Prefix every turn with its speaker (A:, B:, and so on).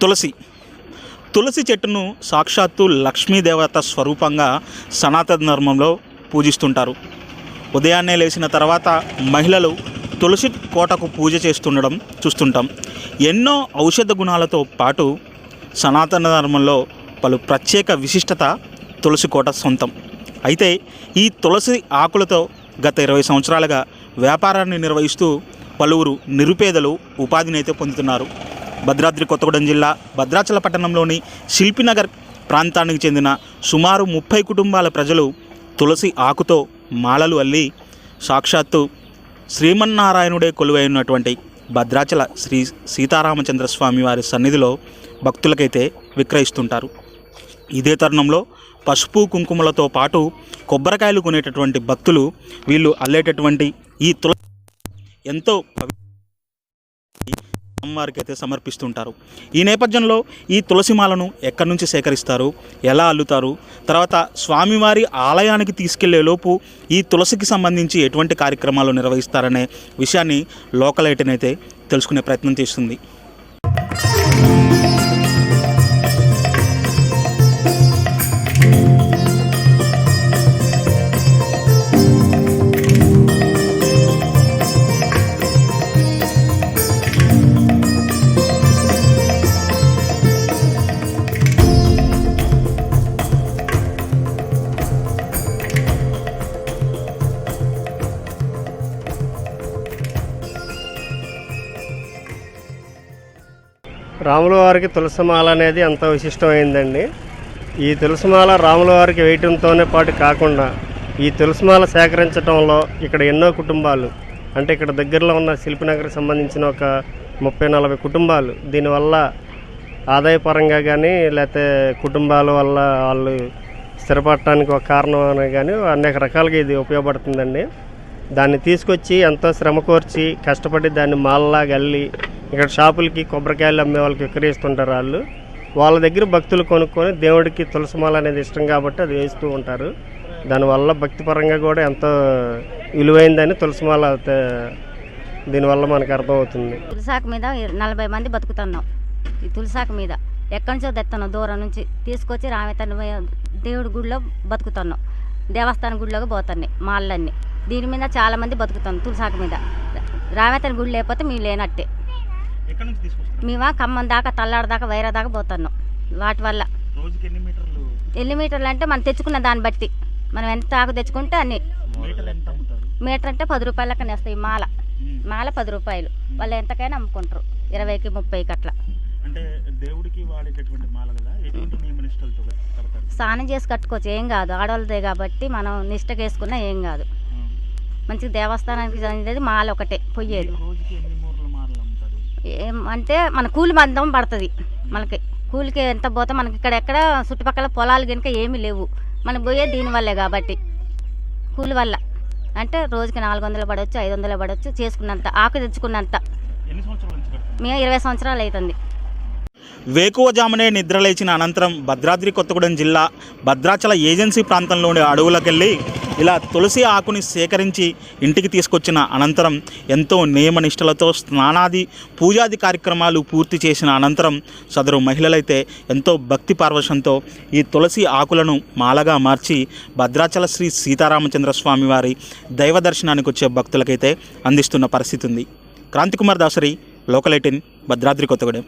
A: తులసి. తులసి చెట్టును సాక్షాత్తు లక్ష్మీదేవత స్వరూపంగా సనాతన ధర్మంలో పూజిస్తుంటారు. ఉదయాన్నే లేచిన తర్వాత మహిళలు తులసి కోటకు పూజ చేస్తుండడం చూస్తుంటాం. ఎన్నో ఔషధ గుణాలతో పాటు సనాతన ధర్మంలో పలు ప్రత్యేక విశిష్టత తులసి కోట సొంతం. అయితే ఈ తులసి ఆకులతో గత ఇరవై సంవత్సరాలుగా వ్యాపారాన్ని నిర్వహిస్తూ పలువురు నిరుపేదలు ఉపాధిని అయితే పొందుతున్నారు. భద్రాద్రి కొత్తగూడెం జిల్లా భద్రాచల పట్టణంలోని శిల్పినగర్ ప్రాంతానికి చెందిన సుమారు ముప్పై కుటుంబాల ప్రజలు తులసి ఆకుతో మాలలు అల్లి సాక్షాత్తు శ్రీమన్నారాయణుడే కొలువైనటువంటి భద్రాచల శ్రీ సీతారామచంద్ర స్వామి వారి సన్నిధిలో భక్తులకైతే విక్రయిస్తుంటారు. ఇదే తరుణంలో పసుపు కుంకుమలతో పాటు కొబ్బరికాయలు కొనేటటువంటి భక్తులు వీళ్ళు అల్లేటటువంటి ఈ తుల ఎంతో పవి- అమ్మవారికి అయితే సమర్పిస్తుంటారు. ఈ నేపథ్యంలో ఈ తులసిమాలను ఎక్కడి నుంచి సేకరిస్తారు? ఎలా అల్లుతారు? తర్వాత స్వామివారి ఆలయానికి తీసుకెళ్ళేలోపు ఈ తులసికి సంబంధించి ఎటువంటి కార్యక్రమాలు నిర్వహిస్తారనే విషయాన్ని లోకల్ అయితే తెలుసుకునే ప్రయత్నం చేస్తుంది.
B: రాముల వారికి తులసిమాల అనేది ఎంతో విశిష్టమైందండి. ఈ తులసిమాల రాముల వారికి వేయటంతోనే పాటు కాకుండా ఈ తులసిమాల సేకరించడంలో ఇక్కడ ఎన్నో కుటుంబాలు అంటే ఇక్కడ దగ్గరలో ఉన్న శిల్పినగర్కి సంబంధించిన ఒక ముప్పై నలభై కుటుంబాలు దీనివల్ల ఆదాయపరంగా కానీ లేకపోతే కుటుంబాల వల్ల వాళ్ళు స్థిరపడటానికి ఒక కారణం అని కానీ అనేక రకాలుగా ఇది ఉపయోగపడుతుందండి. దాన్ని తీసుకొచ్చి ఎంతో శ్రమ కోర్చి కష్టపడి దాన్ని మాల్లా గల్లి ఇక్కడ షాపులకి కొబ్బరికాయలు అమ్మే వాళ్ళకి విక్రయిస్తుంటారు వాళ్ళు. వాళ్ళ దగ్గర భక్తులు కొనుక్కొని దేవుడికి తులసిమాల అనేది ఇష్టం కాబట్టి అది వేస్తూ ఉంటారు. దానివల్ల భక్తిపరంగా కూడా ఎంతో విలువైందని తులసిమాల దీనివల్ల మనకు అర్థమవుతుంది.
C: తులసాకు మీద నలభై మంది బతుకుతున్నాం. ఈ తులసాకు మీద ఎక్కడి నుంచో తెస్తున్నాం దూరం నుంచి తీసుకొచ్చి రామేతన్ దేవుడి గుడిలో బతుకుతున్నాం. దేవస్థానం గుడిలోకి పోతున్నాయి మాళ్ళన్నీ దీని మీద చాలామంది బతుకుతున్నాం తులసాకు మీద. రామేతన్ గుడి లేకపోతే మేము లేనట్టే. మేము ఖమ్మం దాకా తల్లాడ దాకా వైరా దాకా పోతున్నాం. వాటి వల్ల.
A: ఎన్ని మీటర్లు?
C: అంటే మనం తెచ్చుకున్న దాన్ని బట్టి. మనం ఎంత ఆకు తెచ్చుకుంటే అన్ని.
A: మీటర్
C: అంటే పది రూపాయల లెక్కన వేస్తాయి మాల. మాల పది రూపాయలు. వాళ్ళు ఎంతకైనా అమ్ముకుంటారు. ఇరవైకి ముప్పైకి అట్లా. స్నానం చేసి కట్టుకోవచ్చు ఏం కాదు. ఆడవాళ్ళదే కాబట్టి మనం నిష్టగా వేసుకున్నా ఏం కాదు. మంచిగా దేవస్థానానికి అనేది మాల ఒకటే పొయ్యేది
A: రోజుకి ఎన్ని మూరల మాలలు అమ్ముతారు
C: ఏం అంటే మన కూలి మందం పడుతుంది మనకి. కూలికి ఎంత పోతే మనకి ఇక్కడ ఎక్కడ చుట్టుపక్కల పొలాలు కనుక ఏమీ లేవు. మనం పోయేది దీనివల్లే కాబట్టి. కూలి వల్ల. అంటే రోజుకి నాలుగు వందలు పడవచ్చు ఐదు వందలు పడవచ్చు చేసుకున్నంత ఆకు తెచ్చుకున్నంత. మేము ఇరవై సంవత్సరాలు అవుతుంది
A: వేకువజామునే నిద్రలేచిన అనంతరం భద్రాద్రి కొత్తగూడెం జిల్లా భద్రాచల ఏజెన్సీ ప్రాంతంలోని అడవులకెళ్ళి ఇలా తులసి ఆకుని సేకరించి ఇంటికి తీసుకొచ్చిన అనంతరం ఎంతో నియమనిష్టలతో స్నానాది పూజాది కార్యక్రమాలు పూర్తి చేసిన అనంతరం సదరు మహిళలైతే ఎంతో భక్తి పార్వశంతో ఈ తులసి ఆకులను మాలగా మార్చి భద్రాచల శ్రీ సీతారామచంద్ర స్వామి వారి దైవ దర్శనానికి వచ్చే భక్తులకైతే అందిస్తున్న పరిస్థితి ఉంది. Kranthikumar Dasari local eighteen Bhadradri Kothagudem.